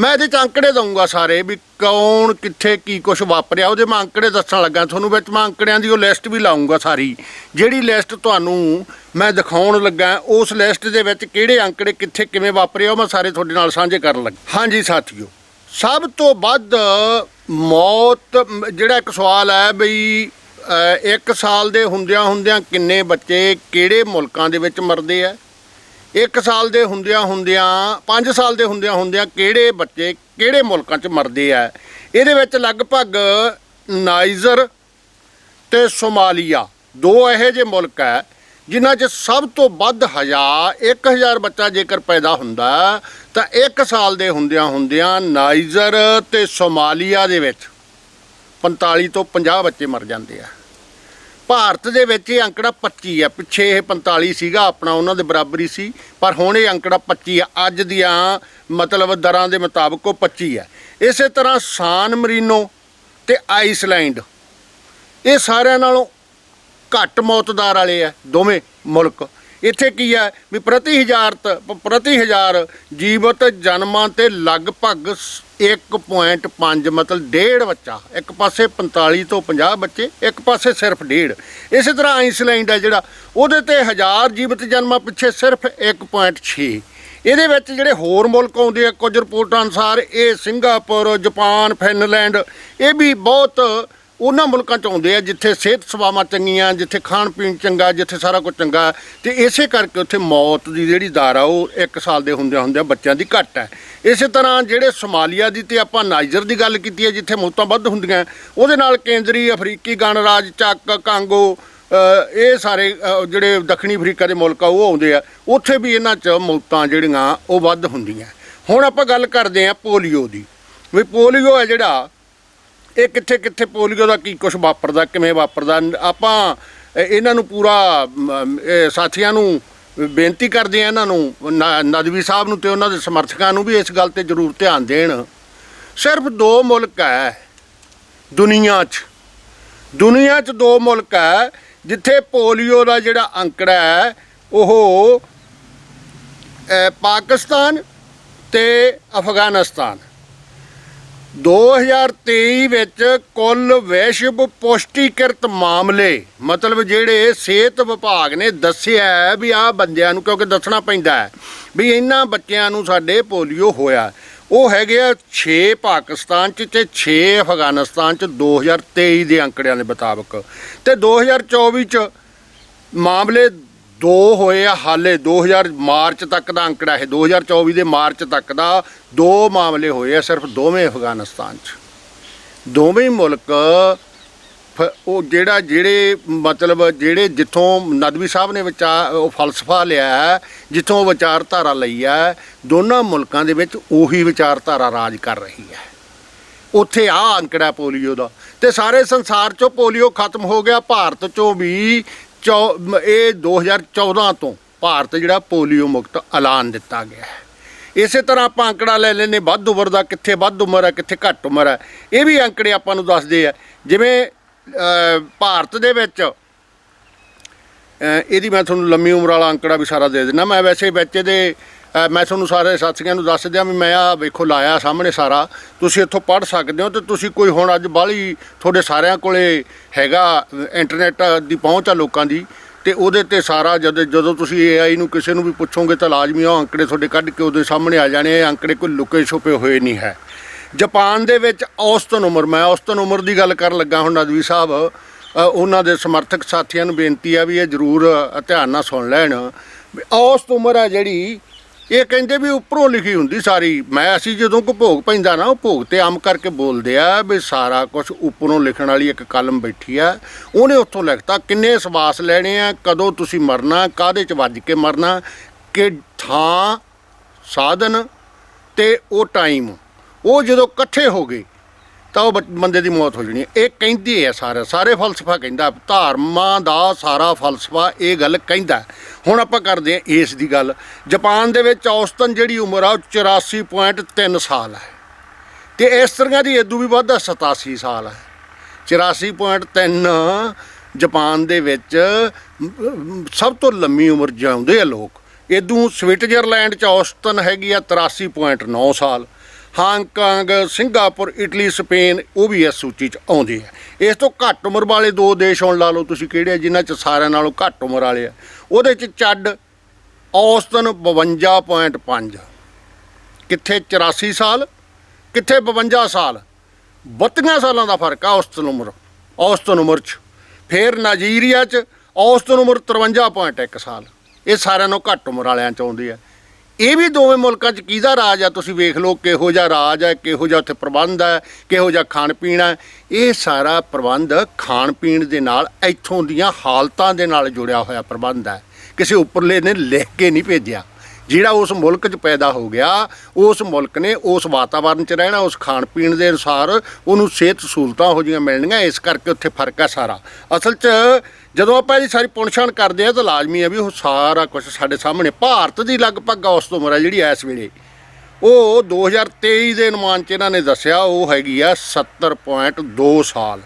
ਮੈਂ ਇਹਦੇ 'ਚ ਅੰਕੜੇ ਦਊਂਗਾ ਸਾਰੇ ਵੀ ਕੌਣ ਕਿੱਥੇ ਕੀ ਕੁਝ ਵਾਪਰਿਆ। ਉਹਦੇ ਮੈਂ ਅੰਕੜੇ ਦੱਸਣ ਲੱਗਾ ਤੁਹਾਨੂੰ ਵਿੱਚ ਮੈਂ ਅੰਕੜਿਆਂ ਦੀ ਉਹ ਲਿਸਟ ਵੀ ਲਾਉਂਗਾ ਸਾਰੀ। ਜਿਹੜੀ ਲਿਸਟ ਤੁਹਾਨੂੰ ਮੈਂ ਦਿਖਾਉਣ ਲੱਗਾ ਉਸ ਲਿਸਟ ਦੇ ਵਿੱਚ ਕਿਹੜੇ ਅੰਕੜੇ ਕਿੱਥੇ ਕਿਵੇਂ ਵਾਪਰੇ ਆ, ਉਹ ਮੈਂ ਸਾਰੇ ਤੁਹਾਡੇ ਨਾਲ ਸਾਂਝੇ ਕਰਨ ਲੱਗਾ। ਹਾਂਜੀ ਸਾਥੀਓ। ਸਭ ਤੋਂ ਵੱਧ ਮੌਤ, ਜਿਹੜਾ ਇੱਕ ਸਵਾਲ ਹੈ ਬਈ ਇੱਕ ਸਾਲ ਦੇ ਹੁੰਦਿਆਂ ਹੁੰਦਿਆਂ ਕਿੰਨੇ ਬੱਚੇ ਕਿਹੜੇ ਮੁਲਕਾਂ ਦੇ ਵਿੱਚ ਮਰਦੇ ਆ? ਇੱਕ ਸਾਲ ਦੇ ਹੁੰਦਿਆਂ ਹੁੰਦਿਆਂ 5 ਸਾਲ ਦੇ ਹੁੰਦਿਆਂ ਹੁੰਦਿਆਂ ਕਿਹੜੇ ਬੱਚੇ ਕਿਹੜੇ ਮੁਲਕਾਂ 'ਚ ਮਰਦੇ ਆ? ਇਹਦੇ ਵਿੱਚ ਲਗਭਗ ਨਾਈਜਰ ਤੇ ਸੋਮਾਲੀਆ, ਦੋ ਇਹੋ ਜਿਹੇ ਮੁਲਕ ਹੈ। ਜਿਨ੍ਹਾਂ 'ਚ ਸਭ ਤੋਂ ਵੱਧ ਹਜ਼ਾਰ 1000 ਬੱਚਾ ਜੇਕਰ ਪੈਦਾ ਹੁੰਦਾ, ਤਾਂ 1 ਸਾਲ ਦੇ ਹੁੰਦਿਆਂ ਹੁੰਦਿਆਂ ਨਾਈਜਰ ਤੇ ਸੋਮਾਲੀਆ ਦੇ ਵਿੱਚ 45 ਤੋਂ 50 ਬੱਚੇ ਮਰ ਜਾਂਦੇ ਆ। ਭਾਰਤ ਦੇ ਵਿੱਚ ਇਹ ਅੰਕੜਾ 25 ਆ। ਪਿੱਛੇ ਇਹ 45 ਸੀਗਾ, ਆਪਣਾ ਉਹਨਾਂ ਦੇ ਬਰਾਬਰੀ ਸੀ, ਪਰ ਹੁਣ ਇਹ ਅੰਕੜਾ 25 ਆ। ਅੱਜ ਦੀਆਂ ਮਤਲਬ ਦਰਾਂ ਦੇ ਮੁਤਾਬਕ ਉਹ 25 ਆ। ਇਸੇ ਤਰ੍ਹਾਂ ਸਾਨ ਮਰੀਨੋ ਤੇ ਆਈਸਲੈਂਡ, ਇਹ ਸਾਰਿਆਂ ਨਾਲੋਂ ਘੱਟ ਮੌਤਦਾਰ ਵਾਲੇ ਆ, ਦੋਵੇਂ ਮੁਲਕ। ਇੱਥੇ ਕੀ ਹੈ ਵੀ ਪ੍ਰਤੀ ਹਜ਼ਾਰ ਤ- ਪ੍ਰਤੀ ਹਜ਼ਾਰ ਜੀਵਤ ਜਨਮਾਂ ਤੇ ਲਗਭਗ ਸ- 1.5 ਮਤਲਬ ਡੇਢ ਬੱਚਾ। ਇੱਕ ਪਾਸੇ 45 ਤੋਂ 50 ਬੱਚੇ, ਇੱਕ ਪਾਸੇ ਸਿਰਫ ਡੇਢ। ਇਸੇ ਤਰ੍ਹਾਂ ਆਈਸਲੈਂਡ ਹੈ ਜਿਹੜਾ, ਉਹਦੇ ਤੇ ਹਜ਼ਾਰ ਜੀਵਤ ਜਨਮਾਂ, ਪਿੱਛੇ ਸਿਰਫ 1.6 ਇਹਦੇ ਵਿੱਚ ਜਿਹੜੇ ਹੋਰ ਮੁਲਕ ਆਉਂਦੇ ਆ, ਕੁਝ ਰਿਪੋਰਟਾਂ ਅਨੁਸਾਰ ਇਹ ਸਿੰਗਾਪੁਰ, ਜਾਪਾਨ, ਫਿਨਲੈਂਡ, ਇਹ ਵੀ ਬਹੁਤ ਉਹਨਾਂ ਮੁਲਕਾਂ ਚ ਆਉਂਦੇ ਆ ਜਿੱਥੇ ਸਿਹਤ ਸੇਵਾਵਾਂ ਚੰਗੀਆਂ, ਜਿੱਥੇ ਖਾਣ ਪੀਣ ਚੰਗਾ, ਜਿੱਥੇ ਸਾਰਾ ਕੁਝ ਚੰਗਾ। ਤੇ ਇਸੇ ਕਰਕੇ ਉੱਥੇ ਮੌਤ ਦੀ ਜਿਹੜੀ ਦਰ ਆ, ਉਹ 1 ਸਾਲ ਦੇ ਹੁੰਦਿਆਂ ਹੁੰਦਿਆਂ ਬੱਚਿਆਂ ਦੀ ਘੱਟ ਹੈ ਇਸੇ ਤਰ੍ਹਾਂ ਜਿਹੜੇ ਸੋਮਾਲੀਆ ਦੀ ਤੇ ਆਪਾਂ ਨਾਈਜਰ ਦੀ ਗੱਲ ਕੀਤੀ ਹੈ, ਜਿੱਥੇ ਮੌਤਾਂ ਵੱਧ ਹੁੰਦੀਆਂ, ਉਹਦੇ ਨਾਲ ਕੇਂਦਰੀ ਅਫਰੀਕੀ ਗਣਰਾਜ, ਚੱਕ, ਕਾਂਗੋ ਇਹ ਸਾਰੇ ਜਿਹੜੇ ਦੱਖਣੀ ਅਫਰੀਕਾ ਦੇ ਮੁਲਕ ਆ, ਉਹ ਆਉਂਦੇ ਆ। ਉੱਥੇ ਵੀ ਇਹਨਾਂ 'ਚ ਮੌਤਾਂ ਜਿਹੜੀਆਂ, ਉਹ ਵੱਧ ਹੁੰਦੀਆਂ। ਹੁਣ ਆਪਾਂ ਗੱਲ ਕਰਦੇ ਆ ਪੋਲੀਓ ਦੀ। ਵੀ ਪੋਲੀਓ ਹੈ ਜਿਹੜਾ ਇਹ ਕਿੱਥੇ ਕਿੱਥੇ ਪੋਲੀਓ ਦਾ ਕੀ ਕੁਝ ਵਾਪਰਦਾ, ਕਿਵੇਂ ਵਾਪਰਦਾ? ਆਪਾਂ ਇਹਨਾਂ ਨੂੰ ਪੂਰਾ ਸਾਥੀਆਂ ਨੂੰ ਬੇਨਤੀ ਕਰਦੇ ਆ ਇਹਨਾਂ ਨੂੰ, ਨ- ਨਦਵੀ ਸਾਹਿਬ ਨੂੰ ਤੇ ਉਹਨਾਂ ਦੇ ਸਮਰਥਕਾਂ ਨੂੰ ਵੀ ਇਸ ਗੱਲ ਤੇ ਜ਼ਰੂਰ ਧਿਆਨ ਦੇਣ। ਸਿਰਫ ਦੋ ਮੁਲਕ ਹੈ ਦੁਨੀਆ 'ਚ। ਦੁਨੀਆ 'ਚ ਦੋ ਮੁਲਕ ਹੈ ਜਿੱਥੇ ਪੋਲੀਓ ਦਾ ਜਿਹੜਾ ਅੰਕੜਾ ਹੈ, ਉਹ ਪਾਕਿਸਤਾਨ ਤੇ ਅਫਗਾਨਿਸਤਾਨ। 2023 ਵਿੱਚ ਕੁੱਲ ਵਿਸ਼ਵ ਪੁਸ਼ਟੀਕ੍ਰਿਤ ਮਾਮਲੇ, ਮਤਲਬ ਜਿਹੜੇ ਸਿਹਤ ਵਿਭਾਗ ਨੇ ਦੱਸਿਆ ਹੈ ਵੀ ਆਹ ਬੰਦਿਆਂ ਨੂੰ, ਕਿਉਂਕਿ ਦੱਸਣਾ ਪੈਂਦਾ ਹੈ ਵੀ ਇਹਨਾਂ ਬੱਚਿਆਂ ਨੂੰ ਸਾਡੇ ਪੋਲੀਓ ਹੋਇਆ। ਉਹ ਹੈਗੇ ਆ 6 ਪਾਕਿਸਤਾਨ ਚ ਤੇ 6 ਅਫਗਾਨਿਸਤਾਨ ਚ 2023 ਦੇ ਅੰਕੜਿਆਂ ਦੇ ਮੁਤਾਬਕ। ਤੇ 2024 ਚ ਮਾਮਲੇ ਦੋ ਹੋਏ ਆ ਹਾਲੇ 2000 ਮਾਰਚ ਤੱਕ ਦਾ ਅੰਕੜਾ ਹੈ 2024 ਦੇ ਮਾਰਚ ਤੱਕ ਦਾ ਦੋ ਮਾਮਲੇ ਹੋਏ ਆ ਸਿਰਫ ਦੋਵੇਂ ਅਫਗਾਨਿਸਤਾਨ 'ਚ। ਦੋਵੇਂ ਮੁਲਕ ਫ- ਉਹ ਜਿਹੜਾ ਜਿਹੜੇ ਮਤਲਬ ਜਿਹੜੇ ਜਿੱਥੋਂ ਨਦਵੀ ਸਾਹਿਬ ਨੇ ਵਿਚਾਰ ਉਹ ਫਲਸਫਾ ਲਿਆ ਹੈ, ਜਿੱਥੋਂ ਵਿਚਾਰਧਾਰਾ ਲਈ ਹੈ ਦੋਨਾਂ ਮੁਲਕਾਂ ਦੇ ਵਿੱਚ ਉਹੀ ਵਿਚਾਰਧਾਰਾ ਰਾਜ ਕਰ ਰਹੀ ਹੈ। ਉੱਥੇ ਆ ਅੰਕੜਾ ਪੋਲੀਓ ਦਾ। ਤੇ ਸਾਰੇ ਸੰਸਾਰ 'ਚੋਂ ਪੋਲੀਓ ਖਤਮ ਹੋ ਗਿਆ ਭਾਰਤ 'ਚੋਂ ਵੀ ਚੌ- ਮ- ਇਹ 2014 ਤੋਂ ਭਾਰਤ ਜਿਹੜਾ ਪੋਲੀਓ ਮੁਕਤ ਐਲਾਨ ਦਿੱਤਾ ਗਿਆ ਹੈ। ਇਸੇ ਤਰ੍ਹਾਂ ਆਪਾਂ ਅੰਕੜਾ ਲੈ ਲੈਨੇ ਵੱਧ ਉਮਰ ਦਾ ਕਿੱਥੇ ਵੱਧ ਉਮਰ ਹੈ ਕਿੱਥੇ ਘੱਟ ਉਮਰ ਹੈ। ਇਹ ਵੀ ਅੰਕੜੇ ਆਪਾਂ ਨੂੰ ਦੱਸਦੇ ਆ ਜਿਵੇਂ ਅ, ਭਾਰਤ ਦੇ ਵਿੱਚ ਅ, ਇਹਦੀ ਮੈਂ ਤੁਹਾਨੂੰ ਲੰਮੀ ਉਮਰ ਵਾਲਾ ਅੰਕੜਾ ਵੀ ਸਾਰਾ ਦੇ ਦਿੰਦਾ। ਮੈਂ ਵੈਸੇ ਵਿੱਚ ਇਹਦੇ ਮੈਂ ਤੁਹਾਨੂੰ ਸਾਰੇ ਸਾਥੀਆਂ ਨੂੰ ਦੱਸ ਦਿਆਂ ਵੀ ਮੈਂ ਆ ਵੇਖੋ ਲਾਇਆ ਸਾਹਮਣੇ ਸਾਰਾ। ਤੁਸੀਂ ਇੱਥੋਂ ਪੜ੍ਹ ਸਕਦੇ ਹੋ ਤੇ ਤੁਸੀਂ ਕੋਈ ਹੁਣ ਅੱਜ ਬਾਹਲੀ ਤੁਹਾਡੇ ਸਾਰਿਆਂ ਕੋਲੇ ਹੈਗਾ ਅ, ਇੰਟਰਨੈਟ ਦੀ ਪਹੁੰਚ ਆ ਲੋਕਾਂ ਦੀ ਤੇ ਉਹਦੇ ਤੇ ਸਾਰਾ ਜਦ ਜਦੋਂ ਤੁਸੀਂ AI ਨੂੰ ਕਿਸੇ ਨੂੰ ਵੀ ਪੁੱਛੋਗੇ ਤਾਂ ਲਾਜ਼ਮੀ ਉਹ ਅੰਕੜੇ ਤੁਹਾਡੇ ਕੱਢ ਕੇ ਉਹਦੇ ਸਾਹਮਣੇ ਆ ਜਾਣੇ ਇਹ ਅੰਕੜੇ ਕੋਈ ਲੁਕੇ ਛੁਪੇ ਹੋਏ ਨਹੀਂ ਹੈ। ਜਾਪਾਨ ਦੇ ਵਿੱਚ ਔਸਤਨ ਉਮਰ ਮੈਂ ਔਸਤਨ ਉਮਰ ਦੀ ਗੱਲ ਕਰਨ ਲੱਗਾ ਹੁਣ ਨਦਵੀ ਸਾਹਿਬ ਉਹਨਾਂ ਦੇ ਸਮਰਥਕ ਸਾਥੀਆਂ ਨੂੰ ਬੇਨਤੀ ਆ ਵੀ ਇਹ ਜ਼ਰੂਰ ਧਿਆਨ ਨਾਲ ਸੁਣ ਲੈਣ। ਵੀ ਔਸਤ ਉਮਰ ਆ ਜਿਹੜੀ ਇਹ ਕਹਿੰਦੇ ਵੀ ਉੱਪਰੋਂ ਲਿਖੀ ਹੁੰਦੀ ਸਾਰੀ, ਮੈਂ ਅਸੀਂ ਜਦੋਂ ਕੋ ਭੋਗ ਪੈਂਦਾ ਨਾ, ਉਹ ਭੋਗ ਤੇ ਆਮ ਕਰਕੇ ਬੋਲਦੇ ਆ ਵੀ ਸਾਰਾ ਕੁਝ ਉੱਪਰੋਂ ਲਿਖਣ ਵਾਲੀ ਇੱਕ ਕਲਮ ਬੈਠੀ ਆ। ਉਹਨੇ ਉੱਥੋਂ ਲਿਖਤਾ, ਕਿੰਨੇ ਸਵਾਸ ਲੈਣੇ ਆ, ਕਦੋਂ ਤੁਸੀਂ ਮਰਨਾ, ਕਾਹਦੇ ਚ ਵੱਜ ਕੇ ਮਰਨਾ, ਕਿ ਥਾਂ, ਸਾਧਨ ਤੇ ਉਹ ਟਾਈਮ ਉਹ ਜਦੋਂ ਇਕੱਠੇ ਹੋ ਗਏ ਤਾਂ ਉਹ ਬ ਬੰਦੇ ਦੀ ਮੌਤ ਹੋ ਜਾਣੀ ਹੈ। ਇਹ ਕਹਿੰਦੇ ਆ ਸਾਰਾ ਸਾਰੇ ਫਲਸਫਾ ਕਹਿੰਦਾ ਧਾਰਮਾਂ ਦਾ ਸਾਰਾ ਫਲਸਫਾ ਇਹ ਗੱਲ ਕਹਿੰਦਾ ਹੁਣ ਆਪਾਂ ਕਰਦੇ ਆ ਇਸ ਦੀ ਗੱਲ। ਜਾਪਾਨ ਦੇ ਵਿੱਚ ਔਸਤਨ ਜਿਹੜੀ ਉਮਰ ਆ ਉਹ 84.3 ਸਾਲ ਹੈ। ਤੇ ਇਸ ਤਰ੍ਹਾਂ ਦੀ ਇਦੋਂ ਵੀ ਵੱਧ ਆ, 87 ਸਾਲ ਹੈ। 84.3 ਜਾਪਾਨ ਦੇ ਵਿੱਚ ਅਮ, ਸਭ ਤੋਂ ਲੰਮੀ ਉਮਰ ਜਿਉਂਦੇ ਆ ਲੋਕ। ਇਦੋਂ ਸਵਿਟਜ਼ਰਲੈਂਡ ਚ ਔਸਤਨ ਹੈਗੀ ਆ 83.9 ਸਾਲ। ਹਾਂਗਕਾਂਗ, ਸਿੰਗਾਪੁਰ, ਇਟਲੀ, ਸਪੇਨ, ਉਹ ਵੀ ਇਸ ਸੂਚੀ ਚ ਆਉਂਦੇ ਆ। ਇਸ ਤੋਂ ਘੱਟ ਉਮਰ ਵਾਲੇ ਦੋ ਦੇਸ਼ ਹੁਣ ਲਾ ਲਓ, ਤੁਸੀਂ ਕਿਹੜੇ ਆ, ਜਿਨ੍ਹਾਂ ਚ ਸਾਰਿਆਂ ਨਾਲੋਂ ਘੱਟ ਉਮਰ ਵਾਲੇ ਆ। ਉਹਦੇ ਚ ਚੱਡ ਔਸਤਨ 52.5 ਕਿੱਥੇ 84 ਸਾਲ, ਕਿੱਥੇ 52 ਸਾਲ? 32 ਸਾਲਾਂ ਦਾ ਫ਼ਰਕ ਆ ਔਸਤਨ ਉਮਰ ਔਸਤਨ ਉਮਰ ਚ। ਫਿਰ ਨਾਈਜੀਰੀਆ ਚ ਔਸਤਨ ਉਮਰ 53.1 ਸਾਲ। ਇਹ ਸਾਰਿਆਂ ਨਾਲੋਂ ਘੱਟ ਉਮਰ ਵਾਲਿਆਂ ਚ ਆਉਂਦੀ ਹੈ ਇਹ ਵੀ ਦੋਵੇਂ ਮੁਲਕਾਂ 'ਚ ਕਿਹਦਾ ਰਾਜ ਆ? ਤੁਸੀਂ ਵੇਖ ਲਓ ਕਿਹੋ ਜਿਹਾ ਰਾਜ ਹੈ ਕਿਹੋ ਜਿਹਾ ਉੱਥੇ ਪ੍ਰਬੰਧ ਹੈ ਕਿਹੋ ਜਿਹਾ ਖਾਣ ਪੀਣ ਹੈ ਇਹ ਸਾਰਾ ਪ੍ਰਬੰਧ ਖਾਣ ਪੀਣ ਦੇ ਨਾਲ ਇੱਥੋਂ ਦੀਆਂ ਹਾਲਤਾਂ ਦੇ ਨਾਲ ਜੁੜਿਆ ਹੋਇਆ ਪ੍ਰਬੰਧ ਹੈ ਕਿਸੇ ਉੱਪਰਲੇ ਨੇ ਲਿਖ ਕੇ ਨਹੀਂ ਭੇਜਿਆ। ਜਿਹੜਾ ਉਸ ਮੁਲਕ 'ਚ ਪੈਦਾ ਹੋ ਗਿਆ, ਉਸ ਮੁਲਕ ਨੇ ਉਸ ਵਾਤਾਵਰਣ 'ਚ ਰਹਿਣਾ, ਉਸ ਖਾਣ ਪੀਣ ਦੇ ਅਨੁਸਾਰ ਉਹਨੂੰ ਸਿਹਤ ਸਹੂਲਤਾਂ ਹੋ ਜੀਆਂ ਮਿਲਣਗੀਆਂ ਇਸ ਕਰਕੇ ਉੱਥੇ ਫ਼ਰਕ ਹੈ ਸਾਰਾ। ਅਸਲ 'ਚ ਜਦੋਂ ਆਪਾਂ ਇਹਦੀ ਸਾਰੀ ਪੁਣਛਾਣ ਕਰਦੇ ਆ ਤਾਂ ਲਾਜ਼ਮੀ ਹੈ ਵੀ ਉਹ ਸਾਰਾ ਕੁਝ ਸਾਡੇ ਸਾਹਮਣੇ, ਭਾਰਤ ਦੀ ਲਗਭਗ ਔਸਤ ਉਮਰ ਹੈ ਜਿਹੜੀ ਇਸ ਵੇਲੇ। ਉਹ 2023 ਦੇ ਅਨੁਮਾਨ 'ਚ ਇਹਨਾਂ ਨੇ ਦੱਸਿਆ, ਉਹ ਹੈਗੀ ਆ 70.2 ਸਾਲ।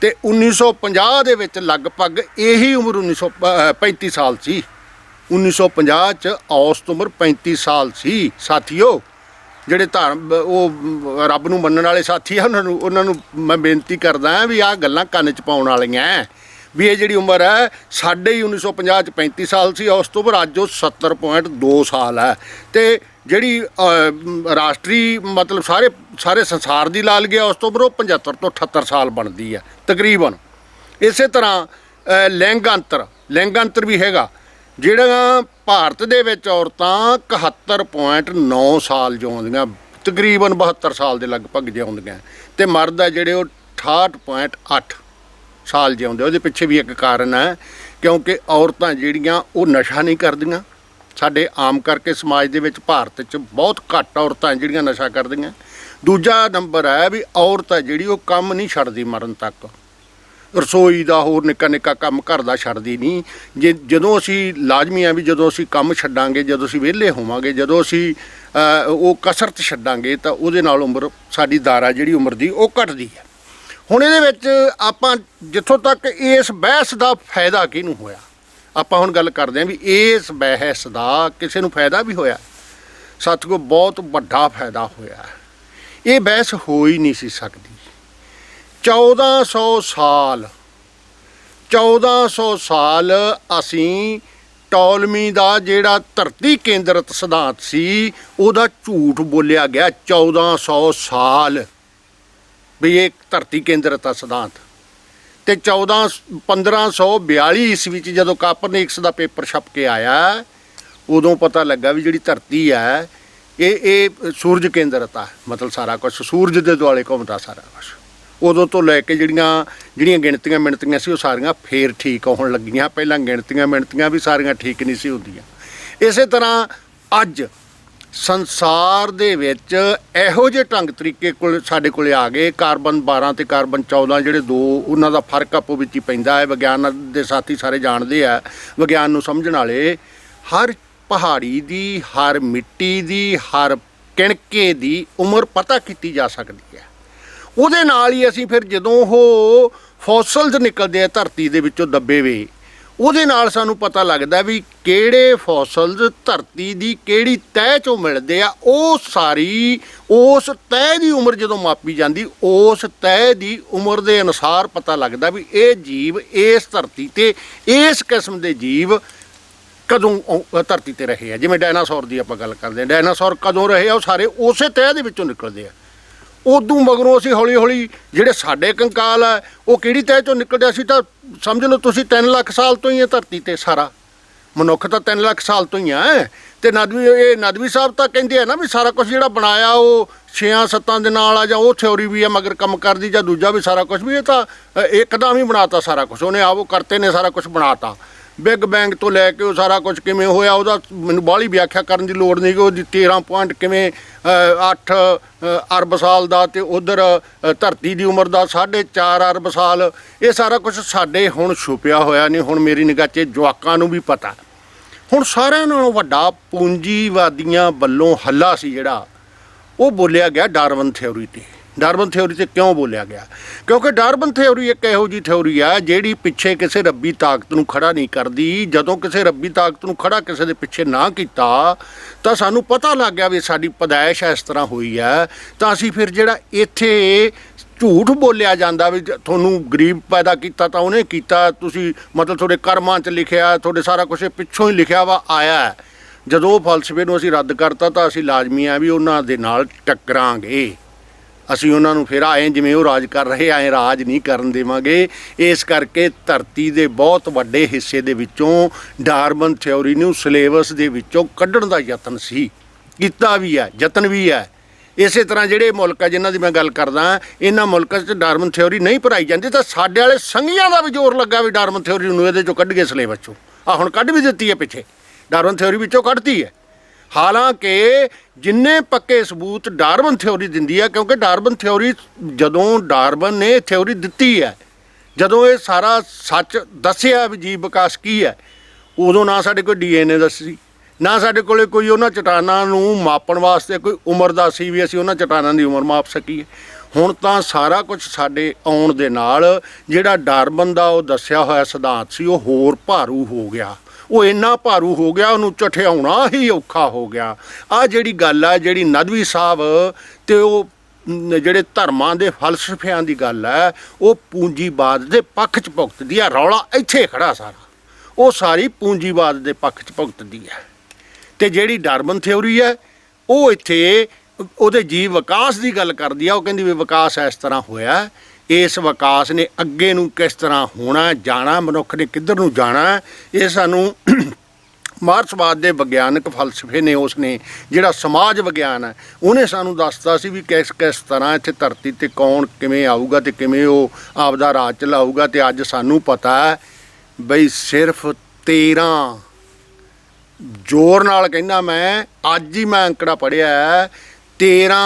ਤੇ 1950 ਦੇ ਵਿੱਚ ਲਗਭਗ ਇਹੀ ਉਮਰ 1935 ਸਾਲ ਸੀ। 1950 ਚ ਔਸਤ ਉਮਰ 35 ਸਾਲ ਸੀ। ਸਾਥੀਓ ਜਿਹੜੇ ਧਰਮ ਉਹ ਰੱਬ ਨੂੰ ਮੰਨਣ ਵਾਲੇ ਸਾਥੀ ਆ ਉਹਨਾਂ ਨੂੰ ਉਹਨਾਂ ਨੂੰ ਮੈਂ ਬੇਨਤੀ ਕਰਦਾ ਵੀ ਆਹ ਗੱਲਾਂ ਕੰਨ 'ਚ ਪਾਉਣ ਵਾਲੀਆਂ ਵੀ ਇਹ ਜਿਹੜੀ ਉਮਰ ਹੈ ਸਾਡੇ ਹੀ 1950 ਚ 35 ਸਾਲ ਸੀ ਉਸ ਤੋਂ ਉਮਰ ਅੱਜ ਉਹ 70.2 ਸਾਲ ਹੈ ਤੇ ਜਿਹੜੀ ਰਾਸ਼ਟਰੀ ਮਤਲਬ ਸਾਰੇ ਸਾਰੇ ਸੰਸਾਰ ਦੀ ਲਾ ਲਈਏ ਔਸਤ ਉਮਰ ਉਹ 75 ਤੋਂ 78 ਸਾਲ ਬਣਦੀ ਹੈ ਤਕਰੀਬਨ। ਇਸੇ ਤਰ੍ਹਾਂ ਅਹ, ਲਿੰਗ ਅੰਤਰ ਲਿੰਗ ਅੰਤਰ ਵੀ ਹੈਗਾ। ਜਿਹੜਾ ਭਾਰਤ ਦੇ ਵਿੱਚ ਔਰਤਾਂ 71.9 ਸਾਲ ਜਿਉਂਦੀਆਂ ਤਕਰੀਬਨ 72 ਸਾਲ ਦੇ ਲਗਭਗ ਜਿਉਂਦੀਆਂ ਤੇ ਮਰਦ ਆ ਜਿਹੜੇ ਉਹ 68.8 ਸਾਲ ਜਿਉਂਦੇ ਉਹਦੇ ਪਿੱਛੇ ਵੀ ਇੱਕ ਕਾਰਨ ਹੈ, ਕਿਉਂਕਿ ਔਰਤਾਂ ਜਿਹੜੀਆਂ ਉਹ ਨਸ਼ਾ ਨਹੀਂ ਕਰਦੀਆਂ। ਸਾਡੇ ਆਮ ਕਰਕੇ ਸਮਾਜ ਦੇ ਵਿੱਚ ਭਾਰਤ 'ਚ ਬਹੁਤ ਘੱਟ ਔਰਤਾਂ ਜਿਹੜੀਆਂ ਨਸ਼ਾ ਕਰਦੀਆਂ। ਦੂਜਾ ਨੰਬਰ ਹੈ ਵੀ ਔਰਤ ਹੈ ਜਿਹੜੀ ਉਹ ਕੰਮ ਨਹੀਂ ਛੱਡਦੀ ਮਰਨ ਤੱਕ। ਰਸੋਈ ਦਾ ਹੋਰ ਨਿੱਕਾ ਨਿੱਕਾ ਕੰਮ ਘਰ ਦਾ ਛੱਡਦੀ ਨਹੀਂ। ਜੇ ਜਦੋਂ ਅਸੀਂ ਲਾਜ਼ਮੀ ਆ ਵੀ ਜਦੋਂ ਅਸੀਂ ਕੰਮ ਛੱਡਾਂਗੇ, ਜਦੋਂ ਅਸੀਂ ਵਿਹਲੇ ਹੋਵਾਂਗੇ, ਜਦੋਂ ਅਸੀਂ ਉਹ ਕਸਰਤ ਛੱਡਾਂਗੇ, ਤਾਂ ਉਹਦੇ ਨਾਲ ਉਮਰ, ਸਾਡੀ ਦਾਰਾ ਜਿਹੜੀ ਉਮਰ ਦੀ ਉਹ ਘਟਦੀ ਹੈ ਹੁਣ ਇਹਦੇ ਵਿੱਚ ਆਪਾਂ ਜਿੱਥੋਂ ਤੱਕ ਇਸ ਬਹਿਸ ਦਾ ਫਾਇਦਾ ਕਿਹਨੂੰ ਹੋਇਆ? ਆਪਾਂ ਹੁਣ ਗੱਲ ਕਰਦੇ ਹਾਂ ਵੀ ਇਸ ਬਹਿਸ ਦਾ ਕਿਸੇ ਨੂੰ ਫਾਇਦਾ ਵੀ ਹੋਇਆ? ਸਤਿਗੁਰ, ਬਹੁਤ ਵੱਡਾ ਫਾਇਦਾ ਹੋਇਆ। ਇਹ ਬਹਿਸ ਹੋ ਹੀ ਨਹੀਂ ਸੀ ਸਕਦੀ। 1400 ਸਾਲ। 1400 ਸਾਲ ਅਸੀਂ ਟੋਲਮੀ ਦਾ ਜਿਹੜਾ ਧਰਤੀ ਕੇਂਦਰਤ ਸਿਧਾਂਤ ਸੀ, ਉਹਦਾ ਝੂਠ ਬੋਲਿਆ ਗਿਆ 1400 ਸਾਲ। ਵੀ ਇਹ ਧਰਤੀ ਕੇਂਦਰਿਤ ਆ ਸਿਧਾਂਤ। ਤੇ 14 1542 ਈਸਵੀ ਚ ਜਦੋਂ ਕਾਪਰਨਿਕਸ ਦਾ ਪੇਪਰ ਛਪ ਕੇ ਆਇਆ, ਉਦੋਂ ਪਤਾ ਲੱਗਾ ਵੀ ਜਿਹੜੀ ਧਰਤੀ ਹੈ ਇਹ ਇਹ ਸੂਰਜ ਕੇਂਦਰਿਤ ਆ। ਮਤਲਬ ਸਾਰਾ ਕੁਝ ਸੂਰਜ ਦੇ ਦੁਆਲੇ ਘੁੰਮਦਾ ਸਾਰਾ ਕੁਝ ਉਦੋਂ ਤੋਂ ਲੈ ਕੇ ਜਿਹੜੀਆਂ ਜਿਹੜੀਆਂ ਗਿਣਤੀਆਂ ਮਿਣਤੀਆਂ ਸੀ ਉਹ ਸਾਰੀਆਂ ਫੇਰ ਠੀਕ ਹੋਣ ਲੱਗੀਆਂ। ਪਹਿਲਾਂ ਗਿਣਤੀਆਂ ਮਿਣਤੀਆਂ ਵੀ ਸਾਰੀਆਂ ਠੀਕ ਨਹੀਂ ਸੀ ਹੁੰਦੀਆਂ। ਇਸੇ ਤਰ੍ਹਾਂ ਅੱਜ ਸੰਸਾਰ ਦੇ ਵਿੱਚ ਇਹੋ ਜਿਹੇ ਢੰਗ ਤਰੀਕੇ ਕੋਲ ਸਾਡੇ ਕੋਲੇ ਆ ਗਏ। ਕਾਰਬਨ 12 ਤੇ ਕਾਰਬਨ 14 ਜਿਹੜੇ ਦੋ, ਉਹਨਾਂ ਦਾ ਫ਼ਰਕ ਆਪੋ ਵਿੱਚ ਹੀ ਪੈਂਦਾ ਹੈ। ਵਿਗਿਆਨ ਦੇ ਸਾਥੀ ਸਾਰੇ ਜਾਣਦੇ ਆ, ਵਿਗਿਆਨ ਨੂੰ ਸਮਝਣ ਵਾਲੇ। ਹਰ ਪਹਾੜੀ ਦੀ, ਹਰ ਮਿੱਟੀ ਦੀ, ਹਰ ਕਿਣਕੇ ਦੀ ਉਮਰ ਪਤਾ ਕੀਤੀ ਜਾ ਸਕਦੀ ਹੈ। ਉਹਦੇ ਨਾਲ ਹੀ ਅਸੀਂ ਫਿਰ ਜਦੋਂ ਉਹ ਫੋਸਲਸ ਨਿਕਲਦੇ ਆ ਧਰਤੀ ਦੇ ਵਿੱਚੋਂ ਦੱਬੇ ਵੇ, ਉਹਦੇ ਨਾਲ ਸਾਨੂੰ ਪਤਾ ਲੱਗਦਾ ਵੀ ਕਿਹੜੇ ਫੋਸਲਸ ਧਰਤੀ ਦੀ ਕਿਹੜੀ ਤਹਿ ਚੋਂ ਮਿਲਦੇ ਆ, ਉਹ ਸਾਰੀ, ਉਸ ਤਹਿ ਦੀ ਉਮਰ ਜਦੋਂ ਮਾਪੀ ਜਾਂਦੀ, ਉਸ ਤਹਿ ਦੀ ਉਮਰ ਦੇ ਅਨੁਸਾਰ ਪਤਾ ਲੱਗਦਾ ਵੀ ਇਹ ਜੀਵ ਇਸ ਧਰਤੀ ਤੇ, ਇਸ ਕਿਸਮ ਦੇ ਜੀਵ ਕਦੋਂ ਧਰਤੀ ਤੇ ਰਹੇ ਆ। ਜਿਵੇਂ ਡਾਇਨਾਸੌਰ ਦੀ ਆਪਾਂ ਗੱਲ ਕਰਦੇ ਆ, ਡਾਇਨਾਸੌਰ ਕਦੋਂ ਰਹੇ ਆ, ਉਹ ਸਾਰੇ ਉਸੇ ਤਹਿ ਦੇ ਵਿੱਚੋਂ ਨਿਕਲਦੇ ਆ। ਉਦੋਂ ਮਗਰੋਂ ਅਸੀਂ ਹੌਲੀ ਹੌਲੀ ਜਿਹੜੇ ਸਾਡੇ ਕੰਕਾਲ ਆ, ਉਹ ਕਿਹੜੀ ਤਹਿ ਚੋਂ ਨਿਕਲਿਆ ਸੀ ਤਾਂ ਸਮਝ ਲਓ ਤੁਸੀਂ 3 ਲੱਖ ਸਾਲ ਤੋਂ ਹੀ ਹੈ ਧਰਤੀ ਤੇ ਸਾਰਾ। ਮਨੁੱਖ ਤਾਂ 3 ਲੱਖ ਸਾਲ ਤੋਂ ਹੀ ਆ ਤੇ ਨਦਵੀ, ਇਹ ਨਦਵੀ ਸਾਹਿਬ ਤਾਂ ਕਹਿੰਦੇ ਆ ਨਾ ਵੀ ਸਾਰਾ ਕੁਝ ਜਿਹੜਾ ਬਣਾਇਆ ਉਹ 6-7 ਦੇ ਨਾਲ ਆ ਜਾਂ ਉਹ ਥਿਉਰੀ ਵੀ ਆ ਮਗਰ ਕੰਮ ਕਰਦੀ ਜਾਂ ਦੂਜਾ ਵੀ ਸਾਰਾ ਕੁਝ ਵੀ, ਇਹ ਤਾਂ ਇੱਕਦਮ ਹੀ ਬਣਾਤਾ ਸਾਰਾ ਕੁਝ ਉਹਨੇ ਆਪ ਉਹ ਕਰਤੇ ਨੇ ਸਾਰਾ ਕੁਝ ਬਣਾਤਾ। ਬਿਗ ਬੈਂਗ ਤੋਂ ਲੈ ਕੇ ਉਹ ਸਾਰਾ ਕੁਝ ਕਿਵੇਂ ਹੋਇਆ, ਉਹਦਾ ਮੈਨੂੰ ਬਾਹਲੀ ਵਿਆਖਿਆ ਕਰਨ ਦੀ ਲੋੜ ਨਹੀਂ ਕਿ ਉਹਦੀ 13 ਪੁਆਇੰਟ ਕਿਵੇਂ 8 ਅਰਬ ਸਾਲ ਦਾ ਤੇ ਉਧਰ ਧਰਤੀ ਦੀ ਉਮਰ ਦਾ 4.5 ਅਰਬ ਸਾਲ। ਇਹ ਸਾਰਾ ਕੁਝ ਸਾਡੇ ਹੁਣ ਛੁਪਿਆ ਹੋਇਆ ਨਹੀਂ, ਹੁਣ ਮੇਰੀ ਨਿਗਾਹ 'ਚ ਜਵਾਕਾਂ ਨੂੰ ਵੀ ਪਤਾ। ਹੁਣ ਸਾਰਿਆਂ ਨਾਲੋਂ ਵੱਡਾ ਪੂੰਜੀਵਾਦੀਆਂ ਵੱਲੋਂ ਹੱਲਾ ਸੀ ਜਿਹੜਾ, ਉਹ ਬੋਲਿਆ ਗਿਆ ਡਾਰਵਨ ਥਿਉਰੀ ਤੇ। ਡਾਰਵਨ ਥਿਉਰੀ ਤੇ ਕਿਉਂ ਬੋਲਿਆ ਗਿਆ? ਕਿਉਂਕਿ ਡਾਰਵਨ ਥਿਉਰੀ ਇੱਕ ਇਹੋ ਜੀ ਥਿਉਰੀ ਆ, ਜਿਹੜੀ ਪਿੱਛੇ ਕਿਸੇ ਰੱਬੀ ਤਾਕਤ ਨੂੰ ਖੜਾ ਨਹੀਂ ਕਰਦੀ। ਜਦੋਂ ਕਿਸੇ ਰੱਬੀ ਤਾਕਤ ਨੂੰ ਖੜਾ ਕਿਸੇ ਦੇ ਪਿੱਛੇ ਨਾ ਕੀਤਾ, ਤਾਂ ਸਾਨੂੰ ਪਤਾ ਲੱਗ ਗਿਆ ਵੀ ਸਾਡੀ ਪਦਾਇਸ਼ ਇਸ ਤਰ੍ਹਾਂ ਹੋਈ ਹੈ ਤਾਂ ਅਸੀਂ ਫਿਰ ਜਿਹੜਾ ਇੱਥੇ ਝੂਠ ਬੋਲਿਆ ਜਾਂਦਾ ਵੀ ਤੁਹਾਨੂੰ ਗਰੀਬ ਪੈਦਾ ਕੀਤਾ ਤਾਂ ਉਹਨੇ ਕੀਤਾ, ਤੁਸੀਂ ਮਤਲਬ ਤੁਹਾਡੇ ਕਰਮਾਂ 'ਚ ਲਿਖਿਆ, ਤੁਹਾਡੇ ਸਾਰਾ ਕੁਝ ਪਿੱਛੋਂ ਹੀ ਲਿਖਿਆ ਵਾ, ਆਇਆ। ਜਦੋਂ ਉਹ ਫਲਸਫੇ ਨੂੰ ਅਸੀਂ ਰੱਦ ਕਰਤਾ ਤਾਂ ਅਸੀਂ ਲਾਜ਼ਮੀ ਆ ਵੀ ਉਹਨਾਂ ਦੇ ਨਾਲ ਟੱਕਰਾਂਗੇ। ਅਸੀਂ ਉਹਨਾਂ ਨੂੰ ਫਿਰ ਆਏ, ਜਿਵੇਂ ਉਹ ਰਾਜ ਕਰ ਰਹੇ ਆਏ ਰਾਜ ਨਹੀਂ ਕਰਨ ਦੇਵਾਂਗੇ। ਇਸ ਕਰਕੇ ਧਰਤੀ ਦੇ ਬਹੁਤ ਵੱਡੇ ਹਿੱਸੇ ਦੇ ਵਿੱਚੋਂ ਡਾਰਵਨ ਥਿਉਰੀ ਨੂੰ ਸਿਲੇਬਸ ਦੇ ਵਿੱਚੋਂ ਕੱਢਣ ਦਾ ਯਤਨ ਸੀ। ਕੀਤਾ ਵੀ ਹੈ, ਯਤਨ ਵੀ ਹੈ। ਇਸੇ ਤਰ੍ਹਾਂ ਜਿਹੜੇ ਮੁਲਕ ਆ, ਜਿਨ੍ਹਾਂ ਦੀ ਮੈਂ ਗੱਲ ਕਰਦਾ, ਇਹਨਾਂ ਮੁਲਕਾਂ 'ਚ ਡਾਰਵਨ ਥਿਉਰੀ ਨਹੀਂ ਪੜਾਈ ਜਾਂਦੀ, ਤਾਂ ਸਾਡੇ ਵਾਲੇ ਸੰਘੀਆਂ ਦਾ ਵੀ ਜ਼ੋਰ ਲੱਗਾ ਵੀ ਡਾਰਵਨ ਥਿਉਰੀ ਨੂੰ ਇਹਦੇ ਚੋਂ ਕੱਢ ਕੇ ਸਿਲੇਬਸ ਚੋਂ। ਆ ਹੁਣ ਕੱਢ ਵੀ ਦਿੱਤੀ ਹੈ ਪਿੱਛੇ। ਡਾਰਵਨ ਥਿਉਰੀ ਵਿੱਚੋਂ ਕੱਢਤੀ ਹੈ। ਹਾਲਾਂਕਿ ਜਿੰਨੇ ਪੱਕੇ ਸਬੂਤ ਡਾਰਵਨ ਥਿਉਰੀ ਦਿੰਦੀ ਹੈ ਕਿਉਂਕਿ ਡਾਰਵਨ ਥਿਉਰੀ ਜਦੋਂ ਡਾਰਵਨ ਨੇ ਥਿਉਰੀ ਦਿੱਤੀ ਹੈ, ਜਦੋਂ ਇਹ ਸਾਰਾ ਸੱਚ ਦੱਸਿਆ ਵੀ ਜੀਵ ਵਿਕਾਸ ਕੀ ਹੈ, ਉਦੋਂ ਨਾ ਸਾਡੇ ਕੋਲ ਡੀਐਨਏ ਦੱਸੀ ਨਾ ਸਾਡੇ ਕੋਲੇ ਕੋਈ ਉਹਨਾਂ ਚਟਾਨਾਂ ਨੂੰ ਮਾਪਣ ਵਾਸਤੇ ਕੋਈ ਉਮਰ ਦਾ ਸੀ ਵੀ ਅਸੀਂ ਉਹਨਾਂ ਚਟਾਨਾਂ ਦੀ ਉਮਰ ਮਾਪ ਸਕੀਏ। ਹੁਣ ਤਾਂ ਸਾਰਾ ਕੁਝ ਸਾਡੇ ਆਉਣ ਦੇ ਨਾਲ ਜਿਹੜਾ ਡਾਰਬਨ ਦਾ ਉਹ ਦੱਸਿਆ ਹੋਇਆ ਸਿਧਾਂਤ ਸੀ, ਉਹ ਹੋਰ ਭਾਰੂ ਹੋ ਗਿਆ। ਉਹ ਇੰਨਾ ਭਾਰੂ ਹੋ ਗਿਆ, ਉਹਨੂੰ ਚਠਿਆਉਣਾ ਹੀ ਔਖਾ ਹੋ ਗਿਆ। ਆ ਜਿਹੜੀ ਗੱਲ ਆ, ਜਿਹੜੀ ਨਦਵੀ ਸਾਹਿਬ ਤੇ ਉਹ ਜਿਹੜੇ ਧਰਮਾਂ ਦੇ ਫਲਸਫਿਆਂ ਦੀ ਗੱਲ ਹੈ ਉਹ ਪੂੰਜੀਵਾਦ ਦੇ ਪੱਖ 'ਚ ਭੁਗਤਦੀ ਆ, ਰੌਲਾ ਇੱਥੇ ਖੜਾ ਸਾਰਾ। ਉਹ ਸਾਰੀ ਪੂੰਜੀਵਾਦ ਦੇ ਪੱਖ 'ਚ ਭੁਗਤਦੀ ਹੈ ਤੇ ਜਿਹੜੀ ਡਾਰਵਨ ਥਿਉਰੀ ਹੈ ਉਹ ਇੱਥੇ, ਉਹਦੇ ਜੀਵ ਵਿਕਾਸ ਦੀ ਗੱਲ ਕਰਦੀ ਆ, ਉਹ ਕਹਿੰਦੀ ਵੀ ਵਿਕਾਸ ਇਸ ਤਰ੍ਹਾਂ ਹੋਇਆ ਇਸ ਵਿਕਾਸ ਨੇ ਅੱਗੇ ਨੂੰ ਕਿਸ ਤਰ੍ਹਾਂ ਹੋਣਾ, ਜਾਣਾ, ਮਨੁੱਖ ਨੇ ਕਿੱਧਰ ਨੂੰ ਜਾਣਾ, ਇਹ ਸਾਨੂੰ [CLEARS THROAT] ਮਾਰਕਸਵਾਦ ਦੇ ਵਿਗਿਆਨਕ ਫਲਸਫੇ ਨੇ, ਉਸ ਨੇ ਜਿਹੜਾ ਸਮਾਜ ਵਿਗਿਆਨ ਹੈ, ਉਹਨੇ ਸਾਨੂੰ ਦੱਸਦਾ ਸੀ ਵੀ ਕਿਸ ਕਿਸ ਤਰ੍ਹਾਂ ਇੱਥੇ ਧਰਤੀ ਤੇ ਕੌਣ ਕਿਵੇਂ ਆਊਗਾ ਤੇ ਕਿਵੇਂ ਉਹ ਆਪਦਾ ਰਾਜ ਚਲਾਊਗਾ ਤੇ ਅੱਜ ਸਾਨੂੰ ਪਤਾ ਹੈ ਬਈ ਸਿਰਫ 13 ਜ਼ੋਰ ਨਾਲ ਕਹਿੰਦਾ ਮੈਂ, ਅੱਜ ਹੀ ਮੈਂ ਅੰਕੜਾ ਪੜਿਆ 13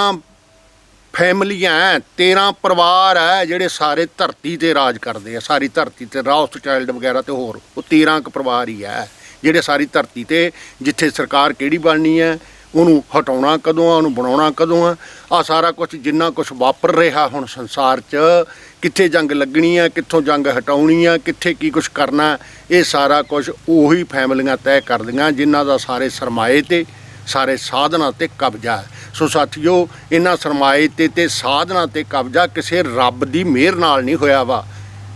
ਫੈਮਲੀਆਂ ਹੈ, 13 ਪਰਿਵਾਰ ਹੈ ਜਿਹੜੇ ਸਾਰੇ ਧਰਤੀ ਤੇ ਰਾਜ ਕਰਦੇ ਆ ਸਾਰੀ ਧਰਤੀ ਤੇ ਰਾਸਟ ਚਾਈਲਡ ਵਗੈਰਾ ਤੇ ਹੋਰ ਉਹ 13 ਕੁ ਪਰਿਵਾਰ ਹੀ ਹੈ ਜਿਹੜੇ ਸਾਰੀ ਧਰਤੀ ਤੇ ਜਿੱਥੇ ਸਰਕਾਰ ਕਿਹੜੀ ਬਣਨੀ ਹੈ ਉਹਨੂੰ ਹਟਾਉਣਾ ਕਦੋਂ ਆ ਉਹਨੂੰ ਬਣਾਉਣਾ ਕਦੋਂ ਆ ਆ ਸਾਰਾ ਕੁਝ ਜਿੰਨਾ ਕੁਝ ਵਾਪਰ ਰਿਹਾ ਹੁਣ ਸੰਸਾਰ 'ਚ ਕਿੱਥੇ ਜੰਗ ਲੱਗਣੀ ਆ ਕਿੱਥੋਂ ਜੰਗ ਹਟਾਉਣੀ ਆ ਕਿੱਥੇ ਕੀ ਕੁਝ ਕਰਨਾ ਇਹ ਸਾਰਾ ਕੁਝ ਉਹੀ ਫੈਮਲੀਆਂ ਤੈਅ ਕਰਦੀਆਂ ਜਿਨ੍ਹਾਂ ਦਾ ਸਾਰੇ ਸਰਮਾਏ ਤੇ ਸਾਰੇ ਸਾਧਨਾਂ ਤੇ ਕਬਜ਼ਾ ਹੈ ਸੋ ਸਾਥੀਓ ਇਹਨਾਂ ਸਰਮਾਏ ਤੇ ਤੇ ਸਾਧਨਾਂ ਤੇ ਕਬਜ਼ਾ ਕਿਸੇ ਰੱਬ ਦੀ ਮਿਹਰ ਨਾਲ ਨਹੀਂ ਹੋਇਆ ਵਾ।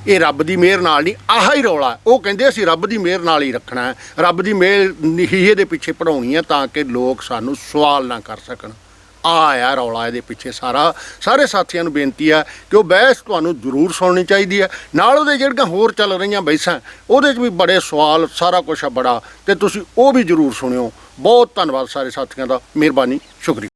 ਇਹ ਰੱਬ ਦੀ ਮਿਹਰ ਨਾਲ ਨਹੀਂ, ਆਹ ਹੀ ਰੌਲਾ ਉਹ ਕਹਿੰਦੇ ਅਸੀਂ ਰੱਬ ਦੀ ਮਿਹਰ ਨਾਲ ਹੀ ਰੱਖਣਾ ਹੈ। ਰੱਬ ਦੀ ਮਿਹਰ ਹੀ ਇਹਦੇ ਪਿੱਛੇ ਪੜਾਉਣੀ ਹੈ ਤਾਂ ਕਿ ਲੋਕ ਸਾਨੂੰ ਸਵਾਲ ਨਾ ਕਰ ਸਕਣ। ਆ ਆ ਰੌਲਾ ਇਹਦੇ ਪਿੱਛੇ ਸਾਰਾ। ਸਾਰੇ ਸਾਥੀਆਂ ਨੂੰ ਬੇਨਤੀ ਹੈ ਕਿ ਉਹ ਬਹਿਸ ਤੁਹਾਨੂੰ ਜ਼ਰੂਰ ਸੁਣਨੀ ਚਾਹੀਦੀ ਹੈ। ਨਾਲ ਉਹਦੇ ਜਿਹੜੀਆਂ ਹੋਰ ਚੱਲ ਰਹੀਆਂ ਬਹਿਸਾਂ ਉਹਦੇ 'ਚ ਵੀ ਬੜੇ ਸਵਾਲ, ਸਾਰਾ ਕੁਝ ਆ ਬੜਾ। ਤੇ ਤੁਸੀਂ ਉਹ ਵੀ ਜ਼ਰੂਰ ਸੁਣਿਓ। ਬਹੁਤ ਧੰਨਵਾਦ ਸਾਰੇ ਸਾਥੀਆਂ ਦਾ। ਮਿਹਰਬਾਨੀ, ਸ਼ੁਕਰੀਆ।